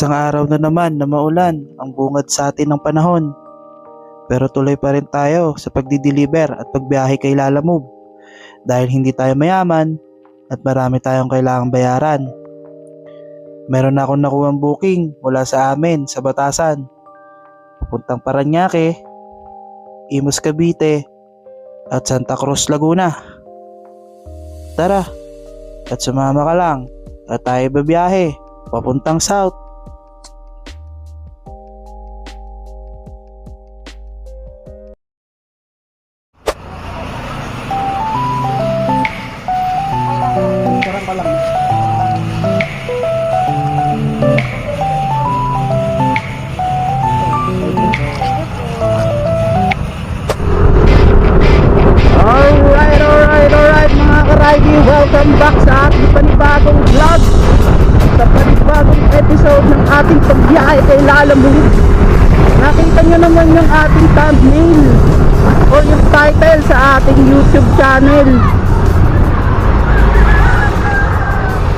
Isang araw na naman na maulan ang bungad sa atin ng panahon. Pero tuloy pa rin tayo sa pagdi-deliver at pagbiyahe kay Lala Move dahil hindi tayo mayaman at marami tayong kailangang bayaran. Meron na akong nakuha booking mula sa amin sa Batasan. Papuntang Paranaque, Imus Cavite, at Santa Cruz Laguna. Tara, at sumama ka lang at tayo babiyahe papuntang South. Welcome back sa ating panibagong vlog sa panibagong episode ng ating pagbiyahe kay Lala Move. Nakita nyo naman yung ating thumbnail or yung title sa ating YouTube channel.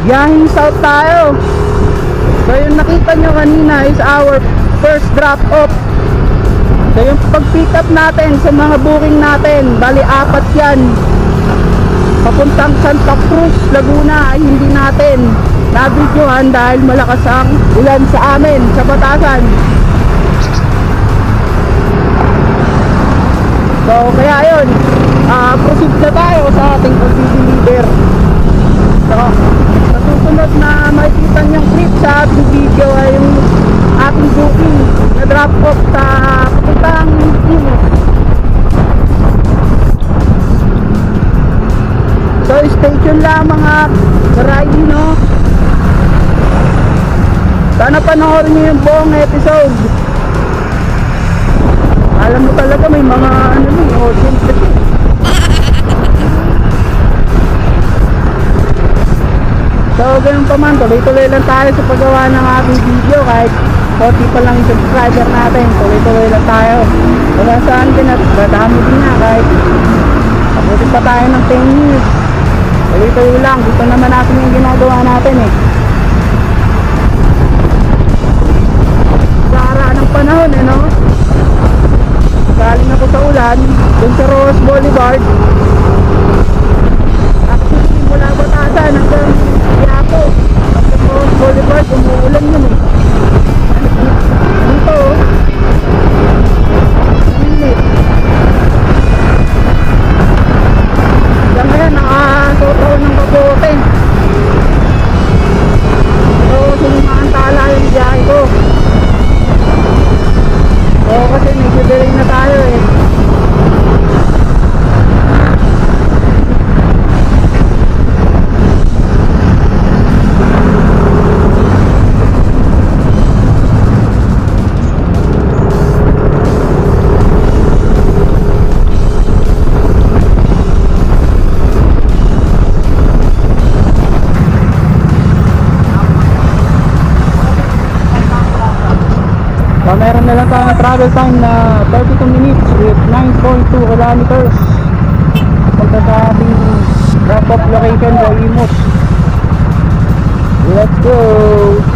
Biyahing South tayo. So yung nakita nyo kanina is our first drop off So yung pag-pick up natin sa mga booking natin, bali apat yan. Papuntang Santa Cruz, Laguna ay hindi natin nabidyohan dahil malakas ang ulan sa amin, sa Batasan. So kaya yun, ah, proceed na tayo sa ating pag-deliver. So, sa susunod na makikita niyong clip sa ating video ay yung ating booking na drop off sa papuntang Imo. So stay tuned lang mga karaydi no. Sana panoorin niyo yung buong episode. Alam mo talaga may mga ano ni audience kasi. So ganun pa man, tuloy-tuloy lang tayo sa paggawa ng ating video kahit 40 pa lang yung subscriber natin, tuloy-tuloy lang tayo. Wala saan din at madami din nga kahit abutin pa tayo ng 10 years. Tuloy-tuloy lang, gusto naman natin yung ginagawa natin eh. Sa ng panahon eh no? Galing ako sa ulan, dun sa Rose Boulevard. Actually, mula Batasan hanggang Quiapo. Hanggang Rose Boulevard, umuulan yun eh. Travel time na 32 minutes with 9.2 kilometers. Punta sa ating drop-off location sa Imus. Let's go!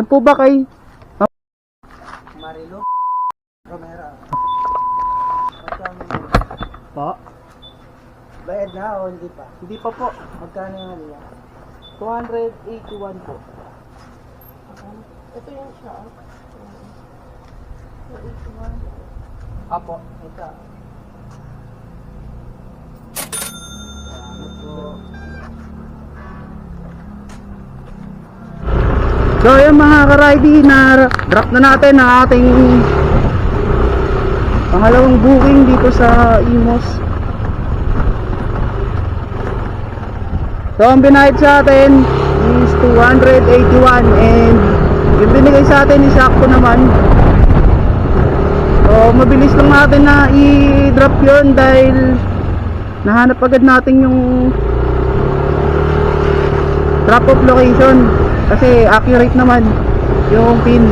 Yan po ba kay... Marilo Romero. Magkano Po? bayad na o hindi pa? Hindi pa po. Magkano yung ano yan? 281 po. Ito yung siya. Apo. Ito. Salamat po. So yung mga ka-ridey na drop na natin ang ating pangalawang booking dito sa Imos. So ang binayad sa atin is 281 and yung binigay sa atin is sakto naman. So mabilis lang natin na i-drop yon dahil nahanap agad natin yung drop off location kasi accurate naman yung pin.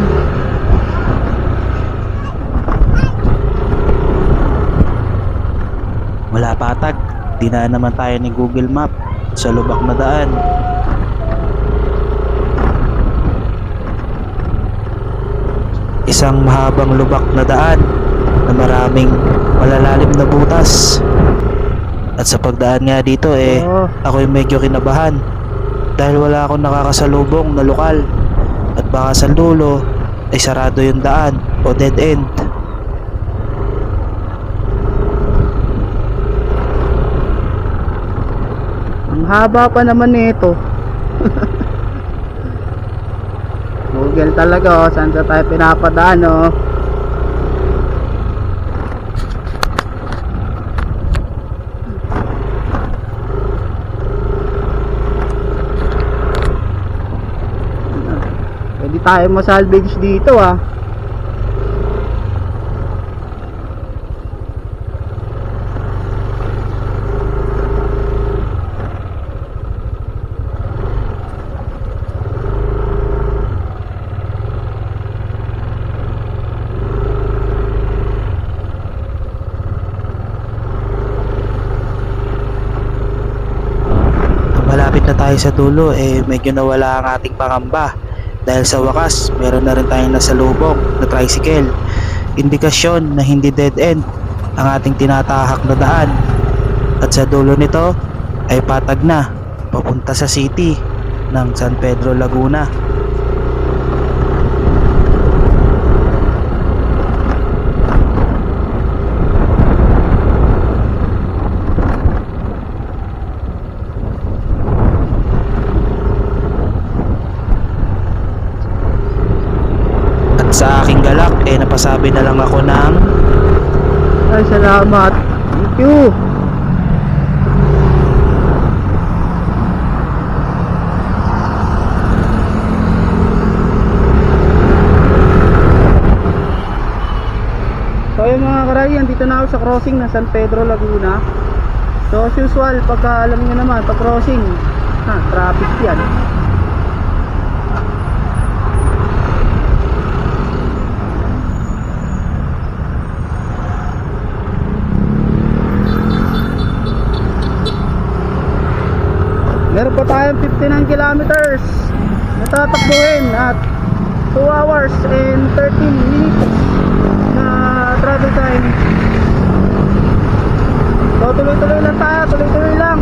Wala patag dinaan naman tayo ni google map. Sa lubak na daan isang mahabang lubak na daan na maraming malalalim na butas. At sa pagdaan nga dito eh ako'y medyo kinabahan dahil wala akong nakakasalubong na lokal at baka sa dulo ay sarado yung daan o dead end. Ang haba pa naman nito. Google talaga oh, saan sa tayo pinapadaan oh. Pwede tayo masalvage dito ah. malapit na tayo sa dulo eh medyo nawala ang ating pangamba dahil sa wakas meron na rin tayong nasalubong na tricycle. Indikasyon na hindi dead end ang ating tinatahak na daan. At sa dulo nito ay patag na papunta sa city ng San Pedro Laguna At sa aking galak, eh napasabi na lang ako ng Ay, salamat. Thank you. So yung mga karayan, dito na ako sa crossing ng San Pedro Laguna. So as usual, pagka alam nyo naman, pag crossing, ha, traffic yan. Meron pa 59 kilometers na tatakbuhin at 2 hours and 13 minutes na travel time. So tuloy-tuloy lang tayo, tuloy-tuloy lang.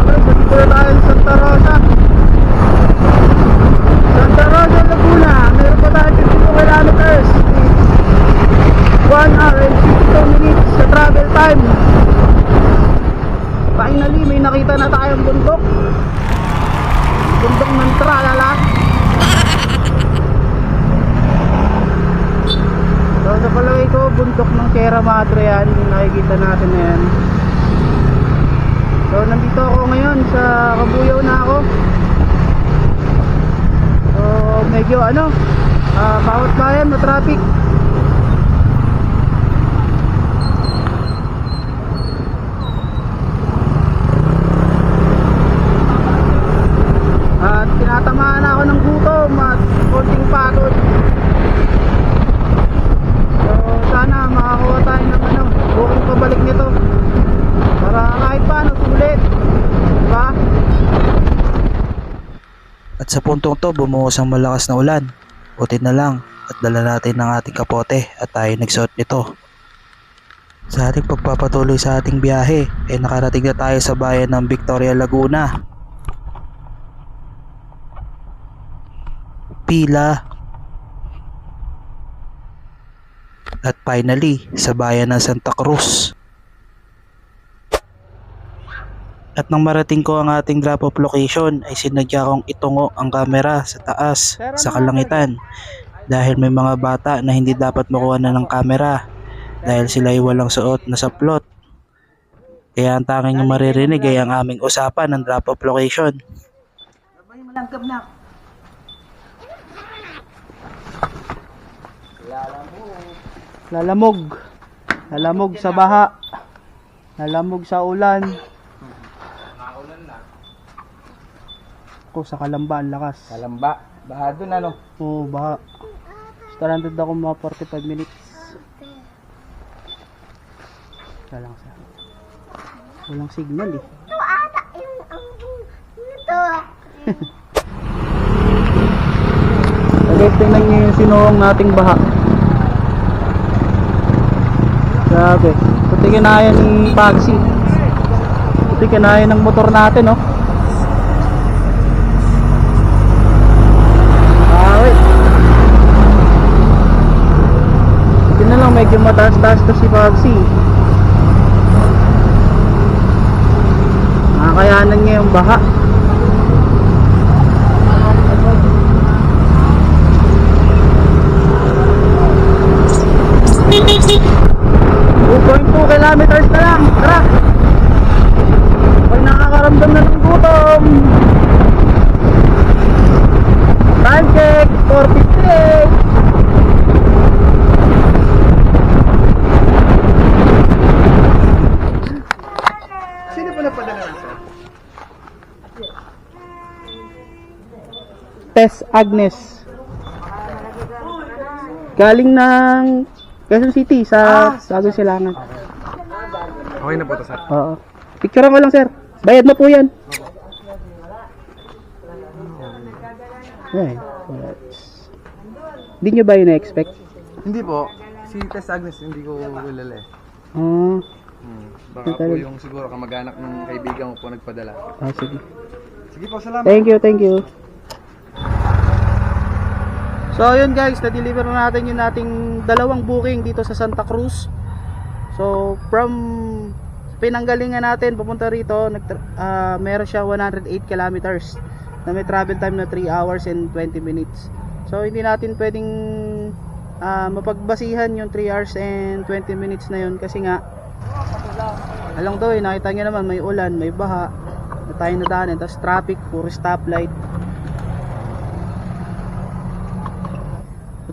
Okay, so dito na tayo sa Santa Rosa. Santa Rosa, Laguna. Meron pa tayong 52 kilometers. 1 hour and 52 minutes sa travel time. Finally, may nakita na tayong bundok. Bundok ng tralala. So, sa palagay ko, bundok ng Sierra Madre yan. Nakikita natin na yan. So, nandito ako ngayon sa Kabuyaw na ako. So, medyo ano, ah, bawat bayan na traffic. At tinatamaan ako ng gutom at konting pagod. So sana makakuha tayo ng ano, booking pabalik nito. Para kahit paano sulit. Diba? At sa puntong to bumuhos ang malakas na ulan. Buti na lang at dala natin ng ating kapote at tayo nagsuot nito. Sa ating pagpapatuloy sa ating biyahe, eh nakarating na tayo sa bayan ng Victoria Laguna. Pila. At finally, sa bayan ng Santa Cruz. At nang marating ko ang ating drop-off location ay sinadya kong itungo ang kamera sa taas sa kalangitan dahil may mga bata na hindi dapat makuha na ng kamera dahil sila ay walang suot na saplot. Kaya ang tanging yung maririnig ay ang aming usapan ng drop-off location. Lang kabnak. Lalamog. Lalamog sa baha. Lalamog sa ulan. Ako sa Kalamba ang lakas. Kalamba. Baha doon ano. Oo, baha. Stranded ako mga 45 minutes. Wala lang sa. Walang signal eh. Okay, tingnan niyo yung sinuong nating baha. Grabe. Puti kinaya ni Pagsy. Puti kinaya ng motor natin, oh. Ah, wait. Buti na lang medyo mataas-taas to si Pagsy. Nakakayanan niya yung baha. Point two kilometers na lang. Tara! Pag nakakaramdam na ng gutom. Time check, 4.58. Sino pa napadala ng sir? Tess Agnes. Galing ng Quezon City sa Sagong Silangan. Okay na po to sir. Oo. Picture ko lang sir. Bayad na po yan. Hindi nyo ba yun na-expect? Hindi po. Si Tess Agnes hindi ko kilala eh. Ah, Hmm. Baka po yung siguro kamag-anak ng kaibigan ko po nagpadala. ah, sige. Sige po, salamat. Thank you, thank you. So yun guys, na-deliver na natin yung nating dalawang booking dito sa Santa Cruz. So from pinanggalingan natin papunta rito, nag ah, meron siya 108 kilometers na may travel time na 3 hours and 20 minutes. So hindi natin pwedeng ah, mapagbasihan yung 3 hours and 20 minutes na yun kasi nga Alang to eh, nakita nyo naman may ulan, may baha na tayo nadaanan, tapos traffic, puro stoplight.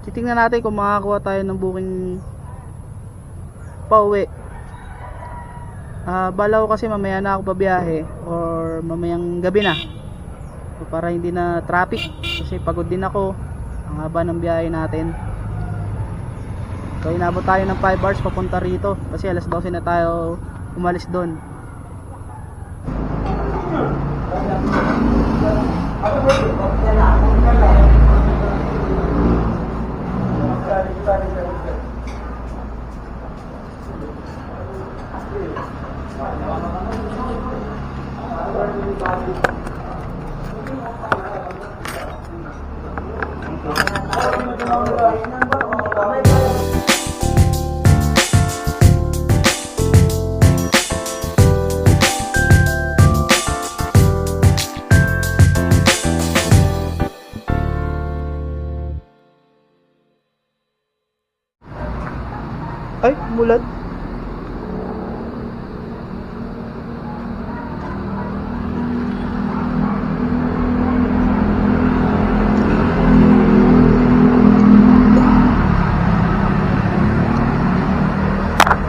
Titingnan natin kung makakakuha tayo ng booking pauwi. Ah, bala ko kasi mamaya na ako babiyahe or mamayang gabi na. So, para hindi na traffic kasi pagod din ako. Ang haba ng biyahe natin. So inabot tayo ng 5 hours papunta rito kasi alas 12 na tayo umalis doon. Ay, mulan.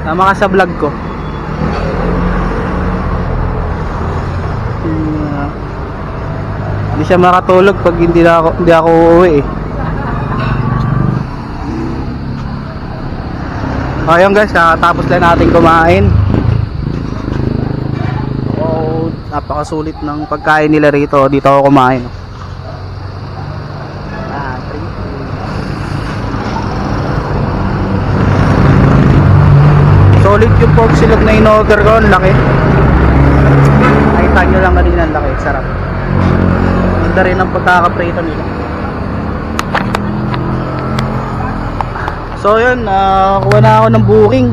Tama ka sa vlog ko. Hindi siya makatulog pag hindi na ako, hindi ako uuwi eh. Ayun guys, kakatapos lang natin kumain. Oh, napakasulit ng pagkain nila rito. Dito ako kumain. Ah. Solid yung pork silog na in-order ko, laki. Nakita nyo lang kanina ang laki, sarap. Ganda rin ang pagkakaprito nila. So yun, nakakuha na ako ng booking.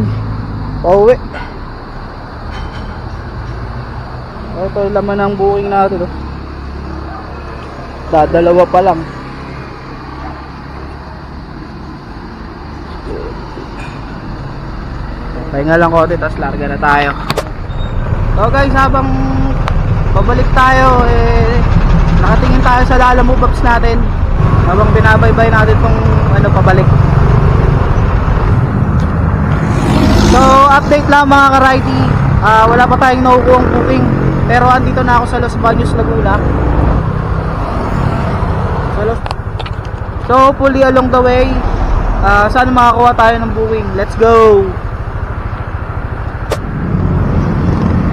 Pauwi. Ito yung laman ng booking natin. Oh. Dadalawa pa lang. Pahinga lang konti, tapos larga na tayo. So guys, habang pabalik tayo, eh, nakatingin tayo sa Lala Move Ups natin. Habang binabaybay natin tong ano, pabalik. So, update lang mga ka-righty. Ah, wala pa tayong nakukuha booking. Pero andito na ako sa Los Baños, Laguna. Sa Los... So, hopefully along the way, ah, sana makakuha tayo ng booking. Let's go!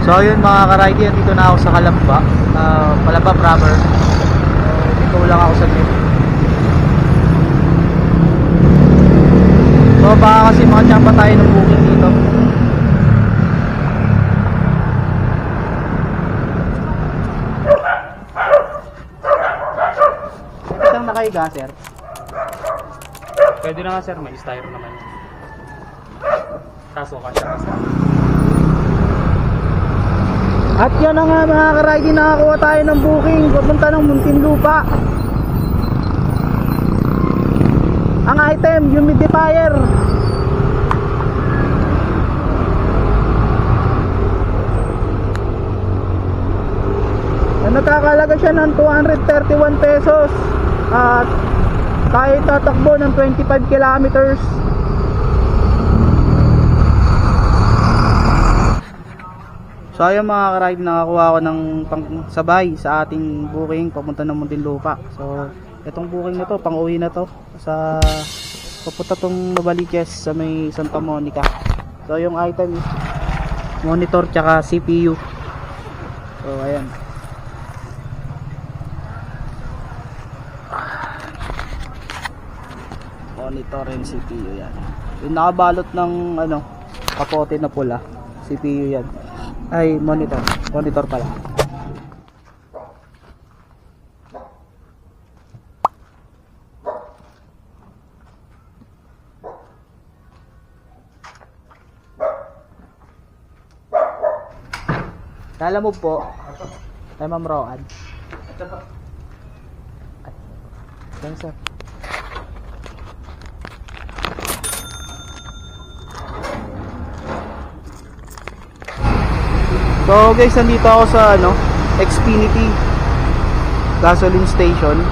So, yun mga ka-righty, andito na ako sa Kalamba. Ah, Kalamba proper. So, dito lang ako sa trip. So, baka kasi makachamba tayo ng booking dito. Isang nakahiga, sir. Pwede na nga sir, may styro naman. Kaso ka sir. At yan na nga mga ka-ridey, nakakuha tayo ng booking papunta ng Muntinlupa. Item, humidifier. Na nagkakalaga siya ng 231 pesos. At tayo tatakbo ng 25 kilometers. So ayun mga ka-ride, nakakuha ako ng pang sabay sa ating booking papunta ng Muntinlupa. So itong booking na to, pang uwi na to sa papunta tong Novaliches sa may Santa Monica. So yung item monitor tsaka CPU. So ayan. Monitor and CPU yan. Yung nakabalot ng ano, kapote na pula. CPU yan. Ay, monitor. Monitor pala. Kala mo po. Kay Ma'am Roan. Thanks, sir. So guys, nandito ako sa ano, Xfinity gasoline station.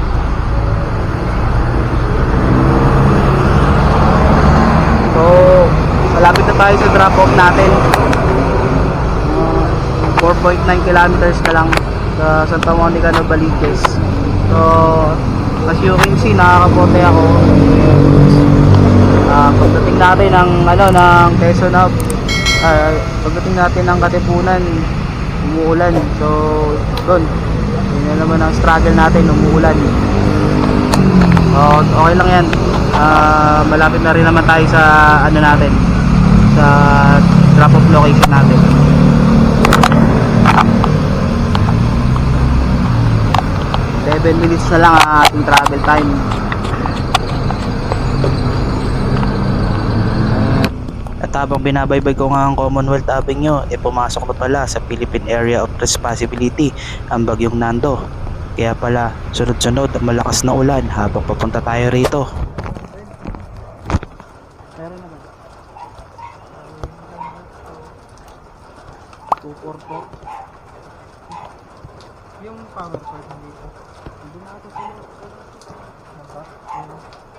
So, malapit na tayo sa drop off natin. Uh, 4.9 kilometers na lang sa Santa Monica Novaliches. So, as you can see, nakakapote ako. Ah, pagdating natin ng ano ng Quezon Hub, ah, pagdating natin ng Katipunan, umuulan. So, doon. Yun na naman ang struggle natin, umuulan. So, okay lang yan. Ah, malapit na rin naman tayo sa ano natin, sa drop off location natin. Seven minutes na lang ang ating travel time. At habang binabaybay ko nga ang Commonwealth Avenue, e pumasok na pala sa Philippine Area of Responsibility ang bagyong Nando. Kaya pala, sunod-sunod ang malakas na ulan habang papunta tayo rito. Meron naman. 244. Yung power source dito. Hindi na ito sila. Ano ba? Ano?